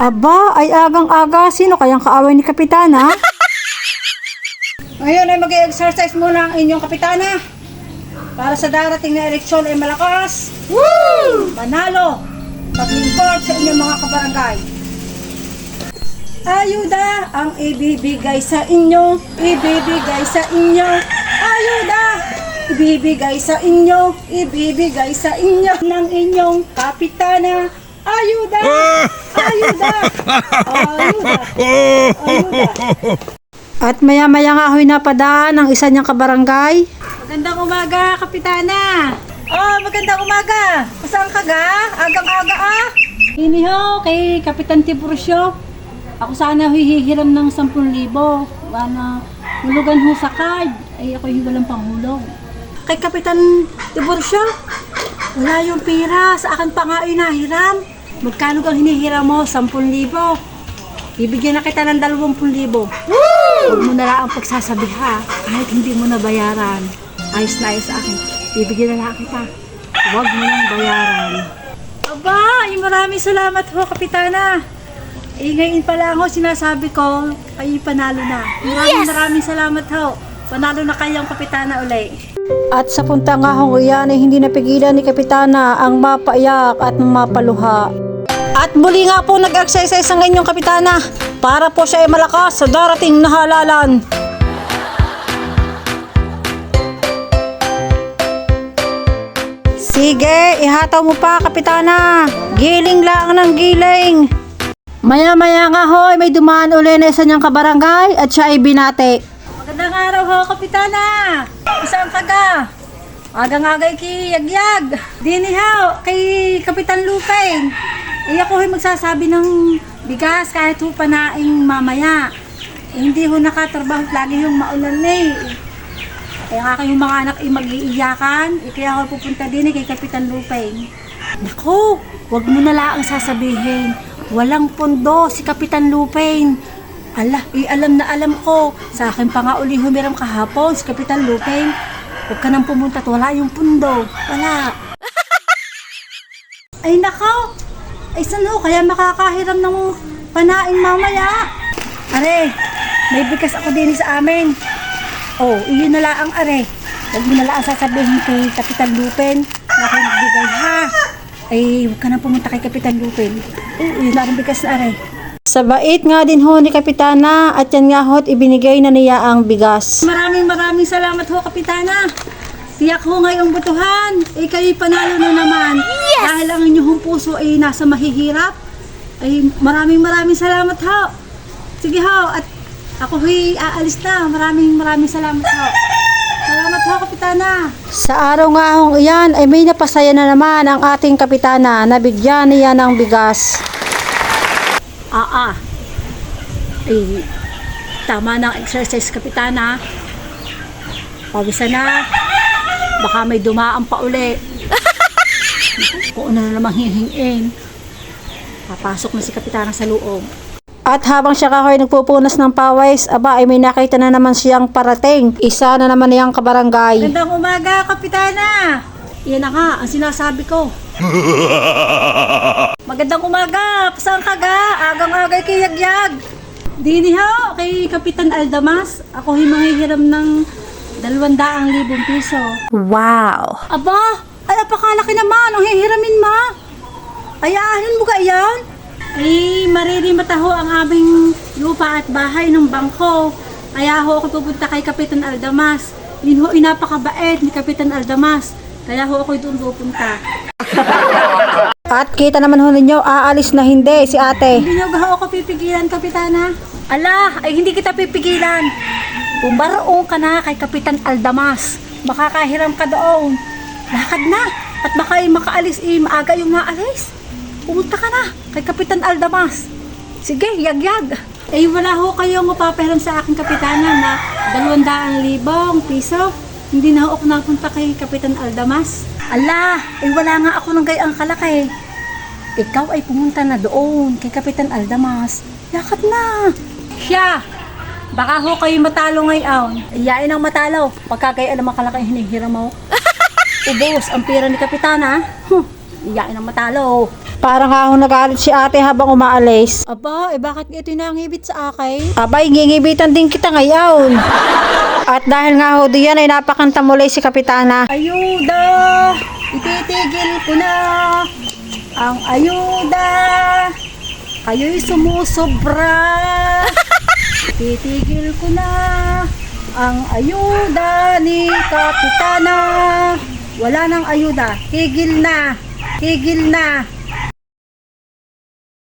Aba, ay agang-aga. Sino kayang kaaway ni Kapitana? Ngayon ay mag-exercise muna ang inyong kapitana. Para sa darating na eleksyon ay malakas. Woo! Manalo! Paglingkod sa inyong mga kabarangay. Ayuda ang ibibigay sa inyo, ibibigay sa inyo. Ayuda! Ibibigay sa inyo, ibibigay sa inyo ng inyong kapitana. Ayuda! Ayuda! Ayuda! Ayuda! At maya-maya nga ho'y napadaan ang isa niyang kabarangay. Magandang umaga, Kapitana. Oh, magandang umaga. Saan ka ga? Agang-aga ah. Ini ho, kay Kapitan Tiburcio. Ako sana hihiram ng 10,000. Wala, hulugan ho sa card. Ay ako walang panghulog. Kay Kapitan Tiburcio, wala yung pira. Sa akin pa nga inahiram. Magkano kang hinihiram mo? 10,000. Bibigyan na kita ng 20,000. Huwag mo na lang ang pagsasabi ha. Kahit hindi mo na bayaran. Ayos na ayos sa akin. Bibigyan na lang kita. Huwag mo nang bayaran. Aba, ay maraming salamat ho, Kapitana. Eh, ngayon pa lang ho, sinasabi ko, kayo panalo na. Maraming maraming salamat ho. Panalo na kayong Kapitana uli. At sa punta nga hong iyan ay hindi napigilan ni Kapitana ang mapaiyak at mapaluha. At muli nga po nag-exercise ang inyong Kapitana para po siya ay malakas sa darating na halalan. Sige, ihataw mo pa, Kapitana. Giling lang ng giling. Maya-maya nga hoy, may dumaan uli na isa niyang kabarangay at siya ay binate. Magandang araw ho, Kapitana. Saan ka ga? Agang-agay ki Yagyag. Dini ho, kay Kapitan Lupeng. Eh ako ay magsasabi ng bigas kahit ho panaing mamaya. Eh, hindi ho nakatrabaho lagi yung maulan na eh. Kaya nga kayong mga anak ay mag-iiyakan. Eh, kaya ako pupunta din eh, kay Kapitan Lupeng. Naku, wag mo na lang sasabihin. Walang pondo si Kapitan Lupeng. Ala, eh, alam na alam ko. Sa akin pa nga uli humiram kahapon si Kapitan Lupeng. Huwag ka nang pumunta at wala yung pundo. Wala. Ay nako, ay saan ho? Kaya makakahiram ng panaing mamaya. Are, may bigas ako din sa amin. Oh, iyon na lang ang are. Huwag mo na lang sasabihin kay Kapitan Lupin na aking bigay ha. Ay, huwag ka nang pumunta kay Kapitan Lupin. Oh, iyon na ang bigas na are. Sa bait nga din ho ni Kapitana at yan nga ho't ibinigay na niya ang bigas. Maraming maraming salamat ho, Kapitana. Tiyak ho ngayong butuhan. Kayo'y panalo na naman. Dahil ang inyong puso ay nasa mahihirap. Ay, maraming maraming salamat ho. Sige ho, at ako ho'y aalis na. Maraming maraming salamat ho. Salamat ho, Kapitana. Sa araw nga hong iyan ay may napasaya na naman ang ating Kapitana na bigyan niya ng bigas. Ah, ah. Eh, tama ng exercise, Kapitana. Pawisan na. Baka may dumaan pa uli. Kung ano na namang hihingin. Papasok na si Kapitana sa loob. At habang siya kahoy nagpupunas ng pawis, aba ay may nakita na naman siyang parating. Isa na naman niyang kabarangay. Gandang umaga, Kapitana! Yan na nga, ang sinasabi ko. Magandang umaga! Saan ka ga? Agang-agay kay Yagyag. Dini ho, kay Kapitan Aldamas. Ako ay manghihiram ng 200,000 piso. Wow! Aba, ay apakalaki naman. Ang hihiramin ma. Ayahin mo ka yan? Ay, maririmata ho ang aming lupa at bahay ng bangko. Kaya ho ako pupunta kay Kapitan Aldamas. Yun ho, inapakabait ni Kapitan Aldamas. Kaya ho ako doon pupunta. At kita naman ho ninyo, aalis na hindi si ate. Hindi nyo ba ako pipigilan, Kapitana? Ala, ay hindi kita pipigilan. Bumaraong ka na kay Kapitan Aldamas. Makakahiram ka doon. Lakad na. At baka ay makaalis eh, maaga yung maalis. Pumunta ka na kay Kapitan Aldamas. Sige, yagyag. Eh, wala ho kayong mapapahiram sa aking kapitana na 200,000 piso. Hindi na ho ako napunta kay Kapitan Aldamas. Ala, eh wala nga ako ng gayang kalaki. Ikaw ay pumunta na doon kay Kapitan Aldamas. Lakad na. Siya, baka ho kayo matalo ngayon. Iyain ang matalo. Pagka kayo alam ang kalaki hinihiram mo. Ubos ang pera ni Kapitana. Huh, iyain ang matalo. Parang ho nagalit si ate habang umaalis. Aba, eh bakit ito nangibit sa akin? Abay, ngingibitan din kita ngayon. At dahil nga ho diyan ay napakanta muli si Kapitana. Ayuda! Ititigil ko na ang ayuda! Kayo'y sumusobra! Titigil ko na ang ayuda ni Kapitana! Wala nang ayuda. Tigil na! Tigil na!